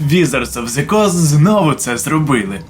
Wizards of the Coast знову це зробили.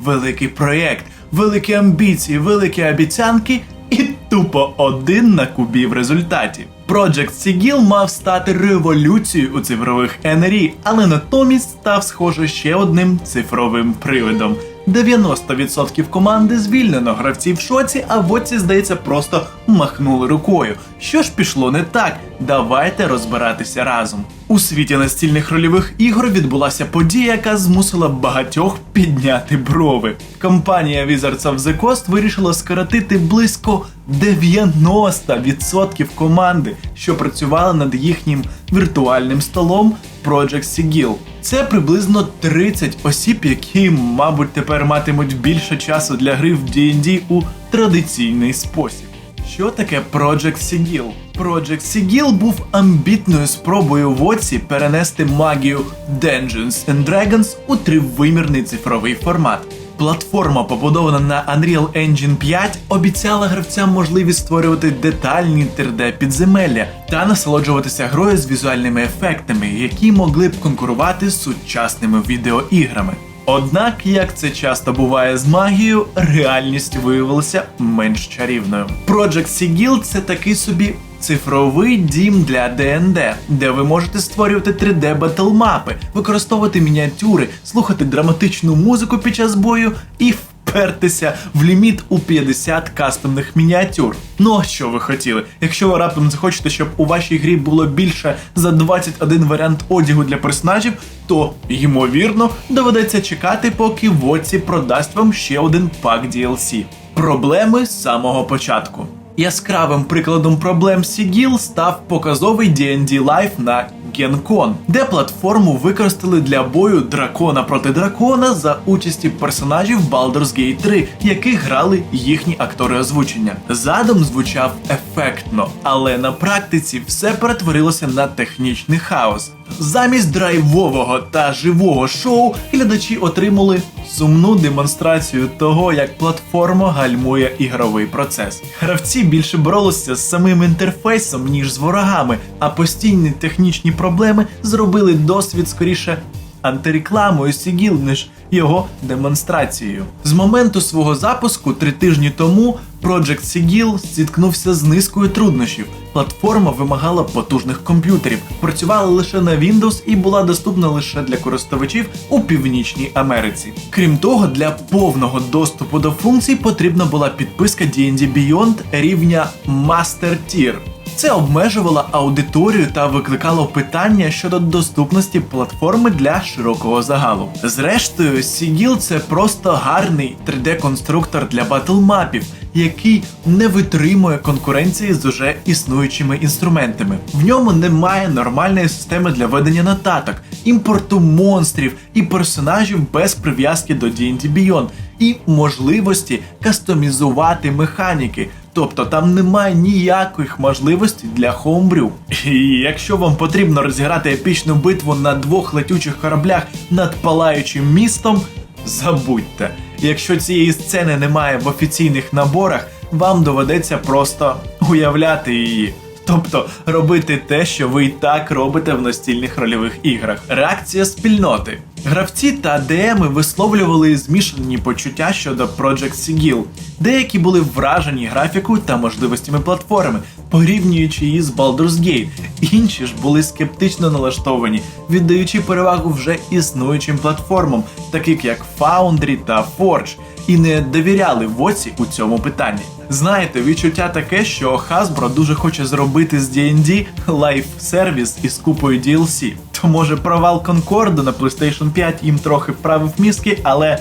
Великий проєкт, великі амбіції, великі обіцянки і тупо один на кубі в результаті. Project Sigil мав стати революцією у цифрових НРІ, але натомість став схоже ще одним цифровим привидом. 90% команди звільнено, гравці в шоці, а воці, здається, просто махнули рукою. Що ж пішло не так? Давайте розбиратися разом. У світі настільних рольових ігор відбулася подія, яка змусила багатьох підняти брови. Компанія Wizards of the Coast вирішила скоротити близько 90% команди, що працювала над їхнім віртуальним столом Project Sigil. Це приблизно 30 осіб, які, мабуть, тепер матимуть більше часу для гри в D&D у традиційний спосіб. Що таке Project Sigil? Project Sigil був амбітною спробою Воці перенести магію Dungeons and Dragons у тривимірний цифровий формат. Платформа, побудована на Unreal Engine 5, обіцяла гравцям можливість створювати детальні 3D підземелля та насолоджуватися грою з візуальними ефектами, які могли б конкурувати з сучасними відеоіграми. Однак, як це часто буває з магією, реальність виявилася менш чарівною. Project Sigil – це такий собі цифровий дім для ДНД, де ви можете створювати 3D батлмапи, використовувати мініатюри, слухати драматичну музику під час бою і впертися в ліміт у 50 кастомних мініатюр. Ну а що ви хотіли? Якщо ви раптом захочете, щоб у вашій грі було більше за 21 варіант одягу для персонажів, то ймовірно доведеться чекати, поки Воці продасть вам ще один пак DLC. Проблеми з самого початку. Яскравим прикладом проблем Sigil став показовий D&D Live на GenCon, де платформу використали для бою дракона проти дракона за участі персонажів Baldur's Gate 3, яких грали їхні актори озвучення. Задум звучав ефектно, але на практиці все перетворилося на технічний хаос. Замість драйвового та живого шоу глядачі отримали сумну демонстрацію того, як платформа гальмує ігровий процес. Гравці більше боролися з самим інтерфейсом, ніж з ворогами, а постійні технічні проблеми зробили досвід скоріше антирекламою ніж його демонстрацією. З моменту свого запуску три тижні тому Project Sigil зіткнувся з низкою труднощів. Платформа вимагала потужних комп'ютерів, працювала лише на Windows і була доступна лише для користувачів у Північній Америці. Крім того, для повного доступу до функцій потрібна була підписка D&D Beyond рівня Master Tier. Це обмежувало аудиторію та викликало питання щодо доступності платформи для широкого загалу. Зрештою, Sigil – це просто гарний 3D-конструктор для батлмапів, який не витримує конкуренції з уже існуючими інструментами. В ньому немає нормальної системи для ведення нотаток, імпорту монстрів і персонажів без прив'язки до D&D Beyond, і можливості кастомізувати механіки. Тобто там немає ніяких можливостей для хоумбрю. І якщо вам потрібно розіграти епічну битву на двох летючих кораблях над палаючим містом, забудьте. Якщо цієї сцени немає в офіційних наборах, вам доведеться просто уявляти її. Тобто робити те, що ви і так робите в настільних рольових іграх. Реакція спільноти. Гравці та ДМи висловлювали змішані почуття щодо Project Sigil. Деякі були вражені графікою та можливостями платформи, порівнюючи її з Baldur's Gate. Інші ж були скептично налаштовані, віддаючи перевагу вже існуючим платформам, таких як Foundry та Forge, і не довіряли Воці у цьому питанні. Знаєте, відчуття таке, що Hasbro дуже хоче зробити з D&D лайф сервіс із купою DLC. То може провал Конкорду на PlayStation 5 їм трохи вправив мізки, але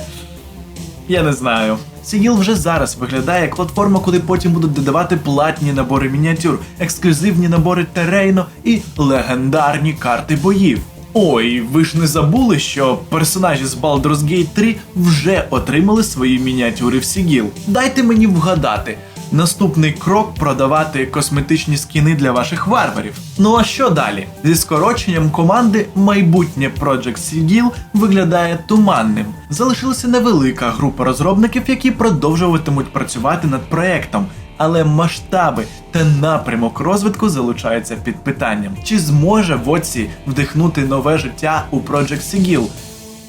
я не знаю. Sigil вже зараз виглядає як платформа, куди потім будуть додавати платні набори мініатюр, ексклюзивні набори терейно і легендарні карти боїв. Ой, ви ж не забули, що персонажі з Baldur's Gate 3 вже отримали свої мініатюри в Сігіл. Дайте мені вгадати. Наступний крок продавати косметичні скіни для ваших варварів. Ну а що далі? Зі скороченням команди майбутнє Project Sigil виглядає туманним. Залишилася невелика група розробників, які продовжуватимуть працювати над проектом. але масштаби та напрямок розвитку залишаються під питанням. Чи зможе Воці вдихнути нове життя у Project Sigil?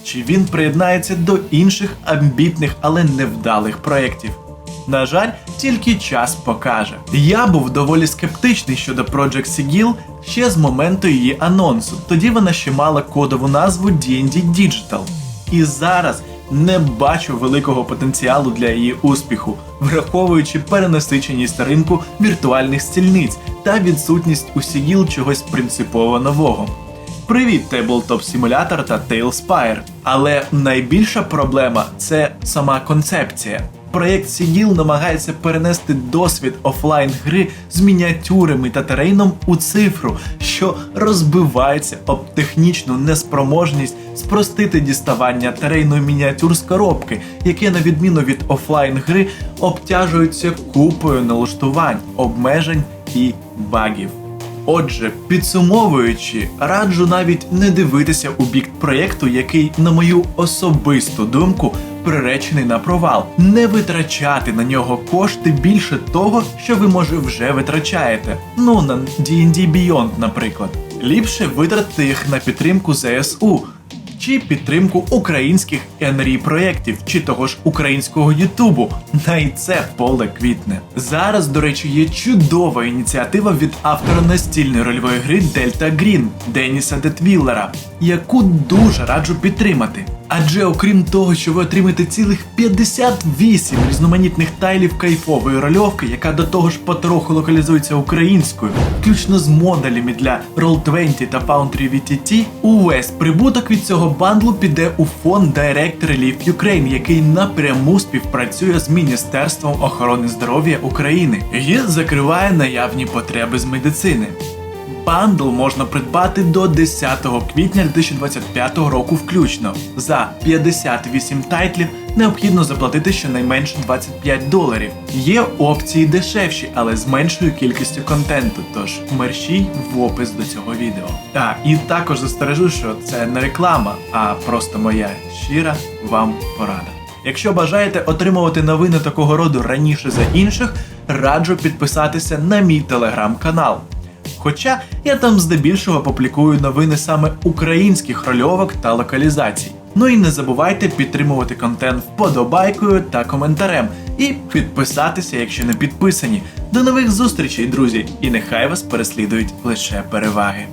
Чи він приєднається до інших амбітних, але невдалих проєктів? На жаль, тільки час покаже. Я був доволі скептичний щодо Project Sigil ще з моменту її анонсу. Тоді вона ще мала кодову назву D&D Digital. І зараз не бачу великого потенціалу для її успіху, враховуючи перенасиченість ринку віртуальних стільниць та відсутність у Sigil чогось принципово нового. Привіт, Tabletop Simulator та Tailspire. Але найбільша проблема це сама концепція. Проєкт Sigil намагається перенести досвід офлайн гри з мініатюрами та терейном у цифру, що розбивається об технічну неспроможність спростити діставання терейної мініатюр з коробки, яке, на відміну від офлайн гри, обтяжуються купою налаштувань, обмежень і багів. Отже, підсумовуючи, раджу навіть не дивитися у бік проєкту, який, на мою особисту думку, приречений на провал, не витрачати на нього кошти більше того, що ви може вже витрачаєте. Ну на D&D Beyond, наприклад. Ліпше витратити їх на підтримку ЗСУ. Чи підтримку українських НРІ проєктів, чи того ж українського Ютубу. На і це поле квітне. Зараз, до речі, є чудова ініціатива від автора настільної рольової гри Дельта Грін Деніса Детвіллера, яку дуже раджу підтримати. Адже окрім того, що ви отримаєте цілих 58 різноманітних тайлів кайфової рольовки, яка до того ж потроху локалізується українською, включно з моделями для Roll20 та Foundry VTT, увесь прибуток від цього бандлу піде у фонд Direct Relief Ukraine, який напряму співпрацює з Міністерством охорони здоров'я України і закриває наявні потреби з медицини. Бандл можна придбати до 10 квітня 2025 року включно. За 58 тайтлів необхідно заплатити щонайменше 25 доларів. Є опції дешевші, але з меншою кількістю контенту, тож мерщій в опис до цього відео. А, і також застережу, що це не реклама, а просто моя щира вам порада. Якщо бажаєте отримувати новини такого роду раніше за інших, раджу підписатися на мій телеграм-канал. Хоча я там здебільшого публікую новини саме українських рольовок та локалізацій. Ну і не забувайте підтримувати контент вподобайкою та коментарем, і підписатися, якщо не підписані. До нових зустрічей, друзі! І нехай вас переслідують лише переваги.